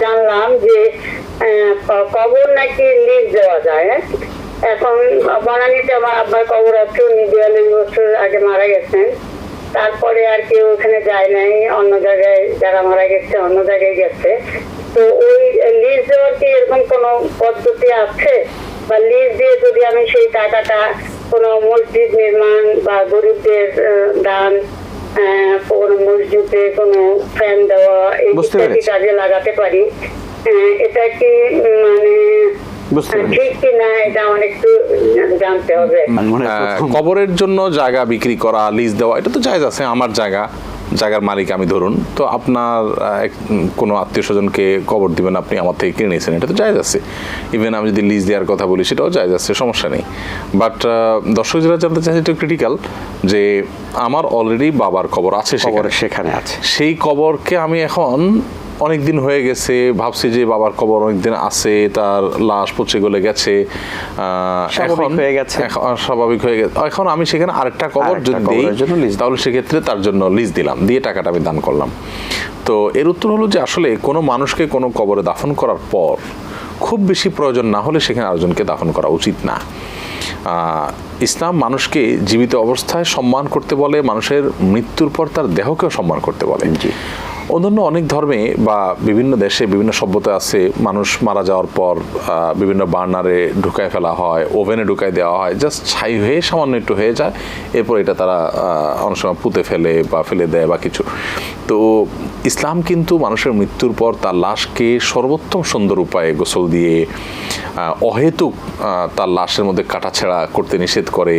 জানলাম যে কবর নাকি লিজ দেওয়া যায় হ্যাঁ? এখন বনানীতে আমার আব্বার কবর আছে, উনি বিয়াল্লিশ বছর আগে মারা গেছেন। তারপরে আর কেউ ওখানে যায় নাই, অন্য জায়গায় যারা মারা গেছে, অন্য জায়গায় গেছে। তো ওই লিজ দেওয়ার কি এরকম কোনো পদ্ধতি আছে? বা লিজ দিয়ে যদি আমি সেই টাকাটা কোনো মসজিদ নির্মাণ বা গরিবদের দান কোনো মসজিদে কোনো ফ্যান দেওয়া এই বুঝতে ইত্যাদি পেরেছি। কাজে লাগাতে পারি এটা কি মানে বুঝতে পেরেছি। কি না এটা আমার একটু জানতে হবে আহ, প্রথম- কবরের জন্য জায়গা বিক্রি করা লিজ দেওয়া এটা তো জায়জ আছে আমার জায়গা জায়গার মালিক আমি ধরুন তো আপনার এক- কোনো আত্মীয় স্বজনকে কবর দিবেন আপনি আমার থেকে কিনে নিয়েছেন এটা তো যায় আছে। ইভেন আমি যদি লিজ দেওয়ার কথা বলি সেটাও যায় যাচ্ছে সমস্যা নেই। বাট দর্শক যারা জানতে চাইছে একটু ক্রিটিক্যাল যে আমার অলরেডি বাবার কবর আছে সেখানে আছে। সেই কবরকে আমি এখন অনেক দিন হয়ে গেছে ভাবছি যে বাবার কবর অনেক দিন আছে তার লাশ পচে গলে গেছে এখন- হয়ে গেছে। এখন স্বাভাবিক হয়ে গেছে। এখন আমি সেখানে আরেকটা কবর যদি দিই তাহলে সেক্ষেত্রে তার জন্য লিজ দিলাম দিয়ে টাকাটা আমি দান করলাম। তো এর উত্তর হলো যে আসলে কোনো মানুষকে কোনো কবরে দাফন করার পর খুব বেশি প্রয়োজন না হলে সেখানে আরেকজনকে দাফন করা উচিত না। ইসলাম মানুষকে জীবিত অবস্থায় সম্মান করতে বলে মানুষের মৃত্যুর পর তার দেহকেও সম্মান করতে বলে। জি। অন্যান্য অনেক ধর্মে বা বিভিন্ন দেশে বিভিন্ন সভ্যতা আছে, মানুষ মারা যাওয়ার পর বিভিন্ন বার্নারে ঢুকায় ফেলা হয়, ওভেনে ঢুকায় দেওয়া হয় জাস্ট ছাই হয়ে, সামান্য একটু হয়ে যায়, এরপর এটা তারা অনেক সময় পুঁতে ফেলে বা ফেলে দেয় বা কিছু। তো ইসলাম কিন্তু মানুষের মৃত্যুর পর তার লাশকে সর্বোত্তম সুন্দর উপায়ে গোসল দিয়ে অহেতুক তার লাশের মধ্যে কাটাছেঁড়া করতে নিষেধ করে,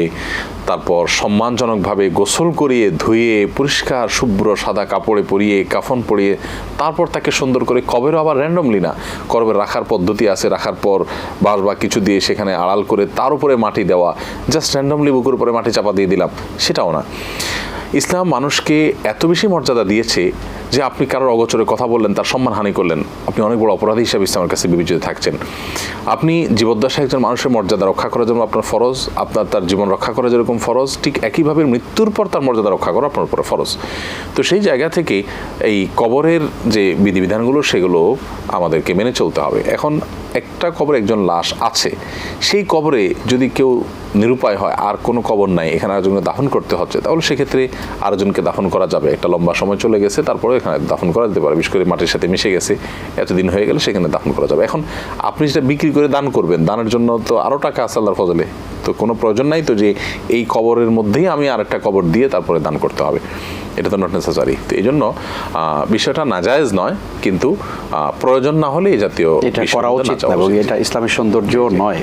তারপর সম্মানজনকভাবে গোসল করিয়ে ধুয়ে, পরিষ্কার, শুভ্র সাদা কাপড়ে পরিয়ে, কাফন পরিয়ে, তারপর তাকে সুন্দর করে কবেরও আবার র্যান্ডমলি না কবে রাখার পদ্ধতি আছে, রাখার পর বাঁশ বা কিছু দিয়ে সেখানে আড়াল করে তার উপরে মাটি দেওয়া জাস্ট র্যান্ডমলি বুকুর উপরে মাটি চাপা দিয়ে দিলাম, সেটাও না। ইসলাম মানুষকে এত বেশি মর্যাদা দিয়েছে যে আপনি কারোর অগোচরে কথা বললেন, তার সম্মানহানি করলেন, আপনি অনেক বড় অপরাধী হিসাবে ইসলামের কাছে বিবেচিত থাকছেন। আপনি জীবদ্দশায় একজন মানুষের মর্যাদা রক্ষা করার জন্য আপনার ফরজ, আপনার তার জীবন রক্ষা করা যেরকম ফরজ, ঠিক একইভাবে মৃত্যুর পর তার মর্যাদা রক্ষা করা আপনার উপরে ফরজ। তো সেই জায়গা থেকে এই কবরের যে বিধিবিধানগুলো, সেগুলো আমাদেরকে মেনে চলতে হবে। এখন একটা কবরে একজন লাশ আছে, সেই কবরে যদি কেউ নিরুপায় হয়, আর কোনো কবর নাই, এখানে আরেকজনকে দাফন করতে হচ্ছে, তাহলে সেক্ষেত্রে আরেকজনকে দাফন করা যাবে। একটা লম্বা সময় চলে গেছে, তারপরে এখানে দাফন করা যেতে পারে। বিশেষ করে মাটির সাথে মিশে গেছে এতদিন হয়ে গেলে সেখানে দাফন করা যাবে। এখন আপনি যেটা বিক্রি করে দান করবেন দানের জন্য তো আরও টাকা আছে আল্লাহর ফজলে। তো কোনো প্রয়োজন নাই তো যে এই কবরের মধ্যেই আমি আরেকটা কবর দিয়ে তারপরে দান করতে হবে। এটা তো নট নেসেসারি তো এই জন্য আহ, বিষয়টা নাজায়েজ নয় কিন্তু প্রয়োজন না হলে এই জাতীয় করা উচিত এবং উচিত। এটা ইসলামের সৌন্দর্য নয়।